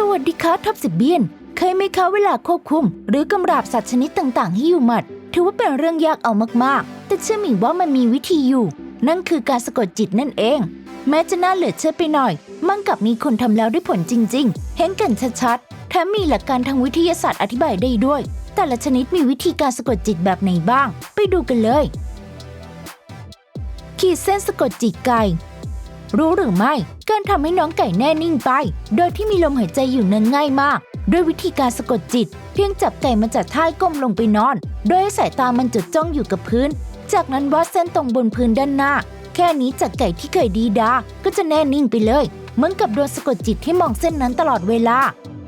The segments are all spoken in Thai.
สวัสดีค่ะท็อปสิบเบียน เคยไหมคะเวลาควบคุม หรือกำราบสัตว์ชนิดต่างๆให้อยู่หมัด ถือว่าเป็นเรื่องยากเอามากๆ แต่เชื่อหมิว่ามันมีวิธีอยู่ นั่นคือการสะกดจิตนั่นเอง แม้จะน่าเหลือเชื่อไปหน่อย มั่งกับมีคนทำแล้วได้ผลจริง ๆ เห็นกันชัดๆแถมมีหลักการทางวิทยาศาสตร์อธิบายได้ด้วย แต่ละชนิดมีวิธีการสะกดจิตแบบไหนบ้าง ไปดูกันเลย ขีดเส้นสะกดจิตไก่ รู้หรือไม่ การทำให้น้องไก่แน่นิ่งไป โดยที่มีลมหายใจอยู่นั้นง่ายมาก ด้วยวิธีการสะกดจิต เพียงจับไก่มาจากท่ายก้มลงไปนอน โดยสายตามันจดจ้องอยู่กับพื้น จากนั้นวาดเส้นตรงบนพื้นด้านหน้า แค่นี้จากไก่ที่เคยดีดา ก็จะแน่นิ่งไปเลย เหมือนกับโดนสะกดจิตให้มองเส้นนั้นตลอดเวลา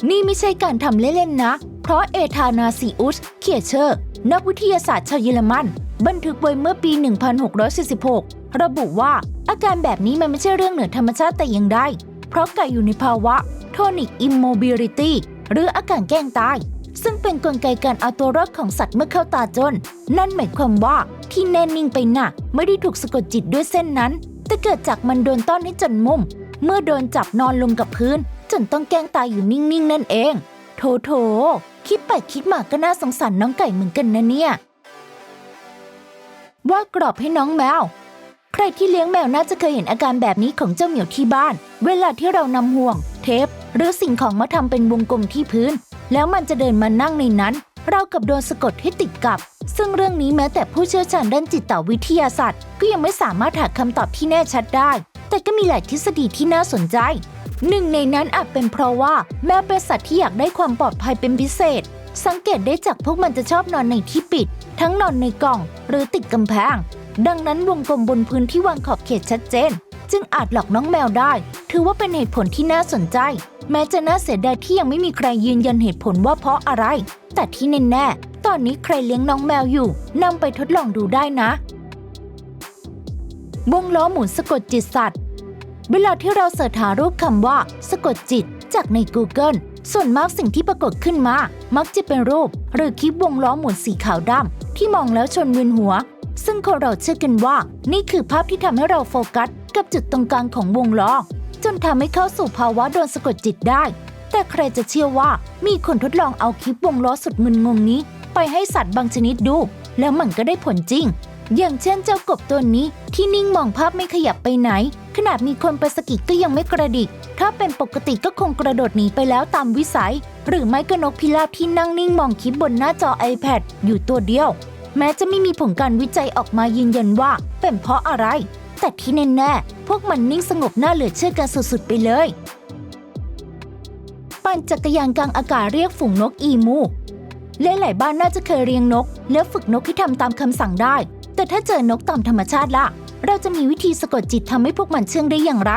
นี่ไม่ใช่การทำเล่นๆนะ เพราะเอธานาซิอุส เคียเชอร์ นักวิทยาศาสตร์ชาวเยอรมัน บันทึกไว้เมื่อปี 1646 ระบุว่าอาการแบบนี้มันไม่ใช่เรื่องเหนือธรรมชาติแต่อย่างใด เพราะไก่อยู่ในภาวะโทนิกอิมโมบิลิตี้หรืออาการแกล้งตาย ซึ่งเป็นนกลไกการเอาตัวรอดของสัตว์เมื่อเข้าตาจน นั่นหมายความว่าที่แน่นิ่งไปน่ะ ไม่ได้ถูกสะกดจิตด้วยเส้นนั้น แต่เกิดจากมันโดนต้อนให้จนมุม เมื่อโดนจับนอนลงกับพื้น จนต้องแกล้งตายอยู่นิ่งๆนั่นเอง โถโถคิดไปคิดมาก็น่าสงสารน้องไก่เหมือนกันนะเนี่ย ว่ากรอบให้น้องแมว ใครที่เลี้ยงแมวน่าจะเคยเห็นอาการแบบนี้ของเจ้าเหมียวที่บ้าน เวลาที่เรานำห่วง เทป หรือสิ่งของมาทำเป็นวงกลมที่พื้น แล้วมันจะเดินมานั่งในนั้น เรากับโดนสะกดให้ติดกับ ซึ่งเรื่องนี้แม้แต่ผู้เชี่ยวชาญด้านจิตวิทยาศาสตร์ ก็ยังไม่สามารถหาคำตอบที่แน่ชัดได้ แต่ก็มีหลายทฤษฎีที่น่าสนใจหนึ่งในนั้นอาจเป็นเพราะว่าแมวเป็นสัตว์ที่อยากได้ความปลอดภัยเป็นพิเศษ สังเกตได้จากพวกมันจะชอบนอนในที่ปิด ทั้งนอนในกล่อง หรือติดกำแพง ดังนั้นวงกลมบนพื้นที่วางขอบเขตชัดเจน จึงอาจหลอกน้องแมวได้ ถือว่าเป็นเหตุผลที่น่าสนใจ แม้จะน่าเสียดายที่ยังไม่มีใครยืนยันเหตุผลว่าเพราะอะไร แต่ที่แน่ๆตอนนี้ใครเลี้ยงน้องแมวอยู่นำไปทดลองดูได้นะวงล้อหมุนสะกดจิตสัตว์ เวลาที่เราเสิร์ชหารูปคำว่า สะกดจิต จากใน Google ส่วนมากสิ่งที่ปรากฏขึ้นมา มักจะเป็นรูป หรือคลิปวงล้อหมุนสีขาวดำที่มองแล้วชนเวียนหัว ซึ่งคนเราเชื่อกันว่า นี่คือภาพที่ทำให้เราโฟกัส กับจุดตรงกลางของวงล้อ จนทำให้เข้าสู่ภาวะโดนสะกดจิตได้ แต่ใครจะเชื่อว่ามีคนทดลองเอาคลิปวงล้อสุดมึนงงนี้ ไปให้สัตว์บางชนิดดู แล้วมันก็ได้ผลจริง อย่างเช่นเจ้ากบตัวนี้ที่นิ่งมองภาพไม่ขยับไปไหน ขนาดมีคนไปสะกิดก็ยังไม่กระดิก ถ้าเป็นปกติก็คงกระโดดหนีไปแล้วตามวิสัย หรือไม่ก็นกพิราบที่นั่งนิ่งมองคลิปบนหน้าจอ iPad อยู่ตัวเดียว แม้จะไม่มีผลการวิจัยออกมายืนยันว่า เป็นเพราะอะไร แต่ที่แน่ๆพวกมันนิ่งสงบน่าเหลือเชื่อกันสุดๆไปเลย ปั่นจักรยานกลางอากาศเรียกฝูงนกอีมูหลายๆบ้านน่าจะเคยเลี้ยงนก แล้วฝึกนกให้ทำตามคำสั่งได้ แต่ถ้าเจอนกตามธรรมชาติล่ะ เราจะมีวิธีสะกดจิตทำให้พวกมันเชื่องได้อย่างไร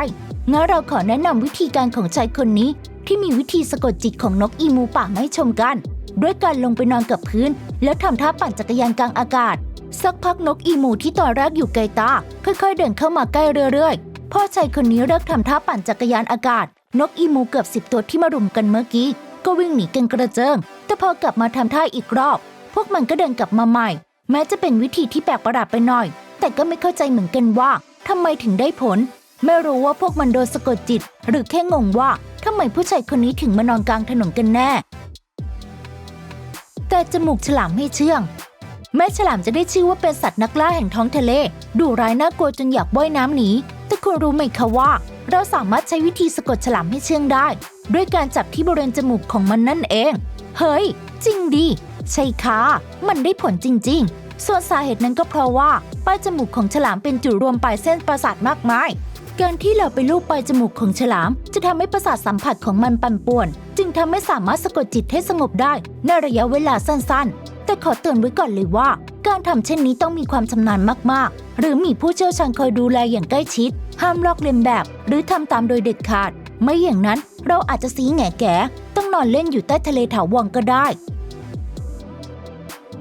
งั้นเราขอแนะนำวิธีการของชายคนนี้ ที่มีวิธีสะกดจิตของนกอีมูป่ามาให้ชมกัน ด้วยการลงไปนอนกับพื้น แล้วทำท่าปั่นจักรยานกลางอากาศ สักพักนกอีมูที่ตอนแรกอยู่ไกลตา ค่อยๆ เดินเข้ามาใกล้เรื่อยๆพ่อชายคนนี้เลิกทำท่าปั่นจักรยานอากาศ นกอีมูเกือบสิบตัวที่มารุมกันเมื่อกี้ ก็วิ่งหนีกันกระเจิง แต่พอกลับมาทำท่าอีกรอบ พวกมันก็เดินกลับมาใหม่ แม้จะเป็นวิธีที่แปลกประหลาดไปหน่อย แต่ก็ไม่เข้าใจเหมือนกันว่าทำไมถึงได้ผล ไม่รู้ว่าพวกมันโดนสะกดจิต หรือแค่งงว่าทำไมผู้ชายคนนี้ถึงมานอนกลางถนนกันแน่ แต่จมูกฉลามให้เชื่อง แม้ฉลามจะได้ชื่อว่าเป็นสัตว์นักล่าแห่งท้องทะเล ดูร้ายน่ากลัวจนอยากว่ายน้ำหนีแต่คุณรู้ไหมคะว่า เราสามารถใช้วิธีสะกดฉลามให้เชื่องได้ ด้วยการจับที่บริเวณจมูกของมันนั่นเอง เฮ้ย จริงดิใช่ค่ะ มันได้ผลจริง ๆ ส่วนสาเหตุนั้นก็เพราะว่าปลายจมูกของฉลามเป็นจุดรวมปลายเส้นประสาทมากมาย การที่เราไปลูบปลายจมูกของฉลาม จะทำให้ประสาทสัมผัสของมันปั่นป่วน จึงทำให้สามารถสะกดจิตให้สงบได้ในระยะเวลาสั้นๆ แต่ขอเตือนไว้ก่อนเลยว่า การทำเช่นนี้ต้องมีความชำนาญมากๆ หรือมีผู้เชี่ยวชาญคอยดูแลอย่างใกล้ชิด ห้ามลอกเลียนแบบ หรือทำตามโดยเด็ดขาด ไม่อย่างนั้นเราอาจจะซีแง่แก่ต้องนอนเล่นอยู่ใต้ทะเลถาวรก็ได้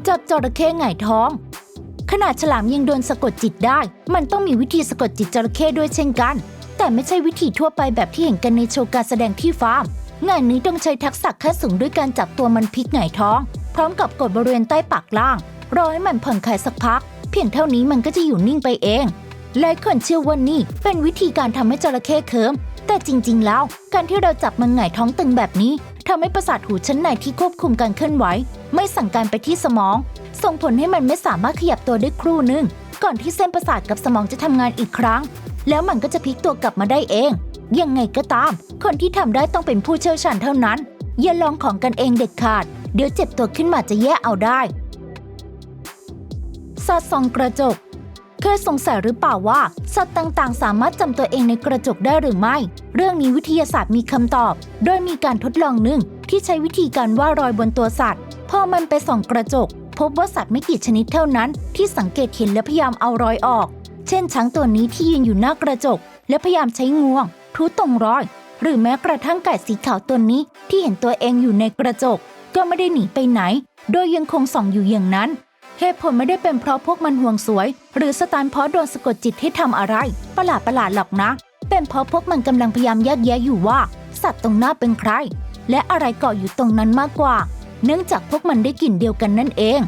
จับจระเข้หงท้อง ขนาดฉลามยังโดนสะกดจิตได้ มันต้องมีวิธีสะกดจิตจระเข้ด้วยเช่นกัน แต่ไม่ใช่วิธีทั่วไปแบบที่เห็นกันในโชว์การแสดงที่ฟาร์ม งานนี้ต้องใช้ทักษะขั้นสูงด้วยการจับตัวมันพลิกหงายท้อง พร้อมกับกดบริเวณใต้ปากล่าง รอให้มันผ่อนคลายสักพัก เพียงเท่านี้มันก็จะอยู่นิ่งไปเองหลายคนเชื่อว่านี่เป็นวิธีการทำให้จระเข้เคิมแต่จริง ๆ แล้ว การที่เราจับมันหงายท้องตึงแบบนี้ทำให้ประสาทหูชั้นในที่ควบคุมการเคลื่อนไหว ไม่สั่งการไปที่สมอง ส่งผลให้มันไม่สามารถขยับตัวได้ครู่หนึง ก่อนที่เส้นประสาทกับสมองจะทำงานอีกครั้ง แล้วมันก็จะพลิกตัวกลับมาได้เอง ยังไงก็ตาม คนที่ทำได้ต้องเป็นผู้เชี่ยวชาญเท่านั้น อย่าลองของกันเองเด็ดขาด เดี๋ยวเจ็บตัวขึ้นมาจะแย่เอาได้สอดส่องกระจก เคยสงสัยหรือเปล่าว่า สัตว์ต่างๆ สามารถจำตัวเองในกระจกได้หรือไม่ เรื่องนี้วิทยาศาสตร์มีคำตอบ โดยมีการทดลองหนึ่งที่ใช้วิธีการว่ารอยบนตัวสัตว์ พอมันไปส่องกระจก พบว่าสัตว์ไม่กี่ชนิดเท่านั้น ที่สังเกตเห็นและพยายามเอารอยออก เช่น ช้างตัวนี้ที่ยืนอยู่หน้ากระจก และพยายามใช้งวงทูตรงรอย หรือแม้กระทั่งไก่สีขาวตัวนี้ที่เห็นตัวเองอยู่ในกระจก ก็ไม่ได้หนีไปไหน โดยยังคงส่องอยู่อย่างนั้นเหตุผลไม่ได้เป็นเพราะพวกมันห่วงสวย หรือสตานเพราะโดนสะกดจิตให้ทำอะไร ประหลาดประหลาดหรอกนะ เป็นเพราะพวกมันกำลังพยายามแยกแยะอยู่ว่า สัตว์ตรงหน้าเป็นใคร และอะไรเกาะอยู่ตรงนั้นมากกว่า เนื่องจากพวกมันได้กลิ่นเดียวกันนั่นเอง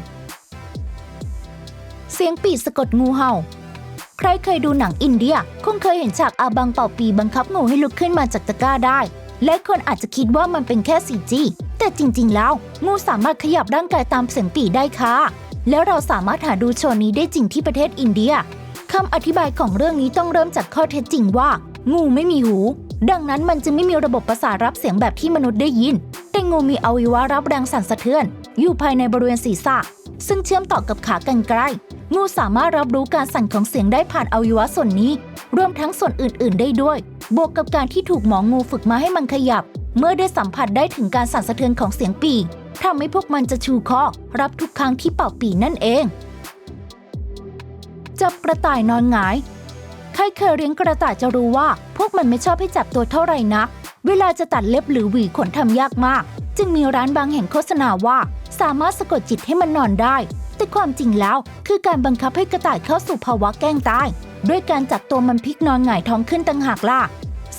เสียงปีสะกดงูเห่า ใครเคยดูหนังอินเดีย คงเคยเห็นฉากอาบังเป่าปีบังคับงูให้ลุกขึ้นมาจากตะกร้าได้ และคนอาจจะคิดว่ามันเป็นแค่สีจีแต่จริงๆ แล้ว งูสามารถขยับร่างกายตามเสียงปีได้ค่ะ แล้วเราสามารถหาดูโชว์นี้ได้จริงที่ประเทศอินเดียคำอธิบายของเรื่องนี้ต้องเริ่มจากข้อเท็จจริงว่า งูไม่มีหู ดังนั้นมันจึงไม่มีระบบประสาทรับเสียงแบบที่มนุษย์ได้ยิน แต่งูมีอวัยวะรับแรงสั่นสะเทือน อยู่ภายในบริเวณศีรษะ ซึ่งเชื่อมต่อกับขากรรไกรงูสามารถรับรู้การสั่นของเสียงได้ผ่านอวัยวะส่วนนี้ รวมทั้งส่วนอื่น ๆ ได้ด้วย บวกกับการที่ถูกหมองูฝึกมาให้มันขยับ เมื่อได้สัมผัสได้ถึงการสั่นสะเทือนของเสียงปีกทำให้พวกมันจะชูคอรับทุกครั้งที่เป่าปีนั่นเอง จับกระต่ายนอนหงาย ใครเคยเลี้ยงกระต่ายจะรู้ว่า พวกมันไม่ชอบให้จับตัวเท่าไหร่นัก เวลาจะตัดเล็บหรือหวีขนทำยากมาก จึงมีร้านบางแห่งโฆษณาว่า สามารถสะกดจิตให้มันนอนได้ แต่ความจริงแล้วคือการบังคับให้กระต่ายเข้าสู่ภาวะแกล้งตายด้วยการจับตัวมันพลิกนอนหงายท้องขึ้นต่างหากล่ะ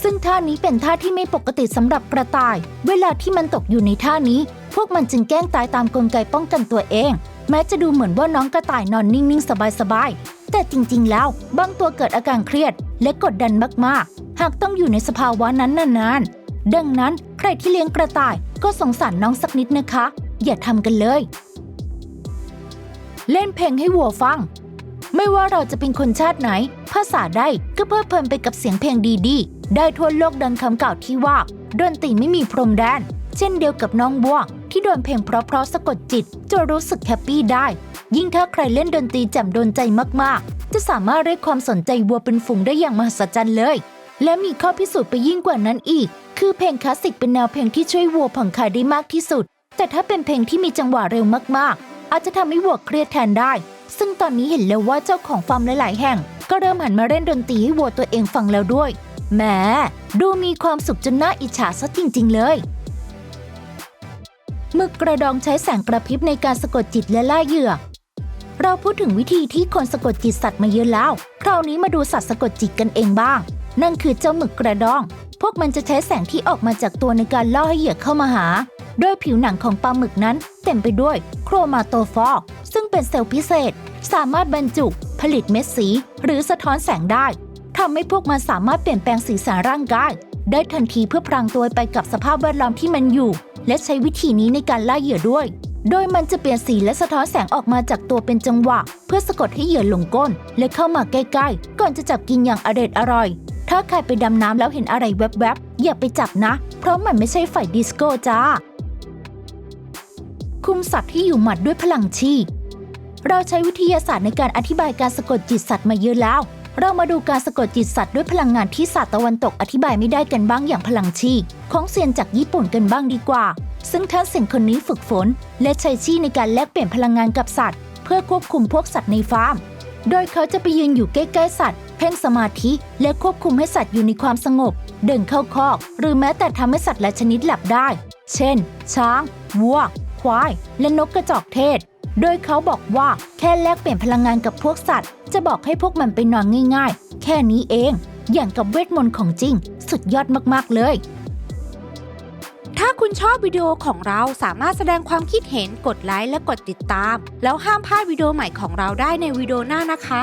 ซึ่งท่านี้เป็นท่าที่ไม่ปกติสำหรับกระต่าย เวลาที่มันตกอยู่ในท่านี้ พวกมันจึงแกล้งตายตามกลไกป้องกันตัวเอง แม้จะดูเหมือนว่าน้องกระต่ายนอนนิ่งๆ สบายๆ แต่จริงๆ แล้วบางตัวเกิดอาการเครียดและกดดันมากๆ หากต้องอยู่ในสภาวะนั้นนานๆ ดังนั้นใครที่เลี้ยงกระต่ายก็สงสารน้องสักนิดนะคะ อย่าทำกันเลย เล่นเพลงให้วัวฟัง ไม่ว่าเราจะเป็นคนชาติไหน ภาษาใดก็เพลิดเพลินไปกับเสียงเพลงดีๆ ได้ทั่วโลกดังคำกล่าวที่ว่าดนตรีไม่มีพรมแดน เช่นเดียวกับน้องบัว ที่โดนเพลงเพราะๆสะกดจิต จะรู้สึกแฮปปี้ได้ ยิ่งถ้าใครเล่นดนตรีแจ่มโดนใจมากๆ จะสามารถเรียกความสนใจวัวเป็นฝูงได้อย่างมหัศจรรย์เลย และมีข้อพิสูจน์ไปยิ่งกว่านั้นอีก คือเพลงคลาสสิกเป็นแนวเพลงที่ช่วยวัวผ่อนคลายได้มากที่สุด แต่ถ้าเป็นเพลงที่มีจังหวะเร็วมากๆ อาจจะทำให้วัวเครียดแทนได้ ซึ่งตอนนี้เห็นแล้วว่าเจ้าของฟาร์มหลายๆ แห่ง ก็เริ่มหันมาเล่นดนตรีให้วัวตัวเองฟังแล้วด้วยแหมดูมีความสุขจนน่าอิจฉาซะจริง ๆ เลย มึกกระดองใช้แสงกระพริบในการสะกดจิตและล่าเหยื่อ เราพูดถึงวิธีที่คนสะกดจิตสัตว์มาเยอะแล้ว คราวนี้มาดูสัตว์สะกดจิตกันเองบ้าง นั่นคือเจ้าหมึกกระดอง พวกมันจะใช้แสงที่ออกมาจากตัวในการล่อให้เหยื่อเข้ามาหา โดยผิวหนังของปลาหมึกนั้น เต็มไปด้วยโครมาโตฟอร์ซึ่งเป็นเซลล์พิเศษ สามารถบรรจุ ผลิตเม็ดสี หรือสะท้อนแสงได้ทำให้พวกมันสามารถเปลี่ยนแปลงสีสันร่างกายได้ทันทีเพื่อพรางตัวไปกับสภาพแวดล้อมที่มันอยู่ และใช้วิธีนี้ในการล่าเหยื่อด้วย โดยมันจะเปลี่ยนสีและสะท้อนแสงออกมาจากตัวเป็นจังหวะ เพื่อสะกดให้เหยื่อหลงก้น และเข้ามาใกล้ๆ ก่อนจะจับกินอย่างอเด็ดอร่อย ถ้าใครไปดำน้ำแล้วเห็นอะไรแวบๆ อย่าไปจับนะ เพราะมันไม่ใช่ไฟดิสโก้จ้า คุมสัตว์ที่อยู่หมัดด้วยพลังชีเราใช้วิทยาศาสตร์ในการอธิบายการสะกดจิตสัตว์มาเยอะแล้ว เรามาดูการสะกดจิตสัตว์ด้วยพลังงานที่ศาสตร์ตะวันตกอธิบายไม่ได้กันบ้างอย่างพลังชีของเซียนจากญี่ปุ่นกันบ้างดีกว่า ซึ่งท่านเซียนคนนี้ฝึกฝน และใช้ชีในการแลกเปลี่ยนพลังงานกับสัตว์ เพื่อควบคุมพวกสัตว์ในฟาร์ม โดยเขาจะไปยืนอยู่ใกล้ๆสัตว์ เพ่งสมาธิ และควบคุมให้สัตว์อยู่ในความสงบ เดินเข้าคอก หรือแม้แต่ทำให้สัตว์และชนิดหลับได้ เช่น ช้าง วัว ควาย และนกกระจอกเทศ โดยเขาบอกว่าแค่แลกเปลี่ยนพลังงานกับพวกสัตว์ จะบอกให้พวกมันไปนอนง่าย ๆ แค่นี้เอง อย่างกับเวทมนต์ของจริง สุดยอดมากๆเลย ถ้าคุณชอบวิดีโอของเราสามารถแสดงความคิดเห็นกดไลค์และกดติดตาม แล้วห้ามพลาดวิดีโอใหม่ของเราได้ในวิดีโอหน้านะคะ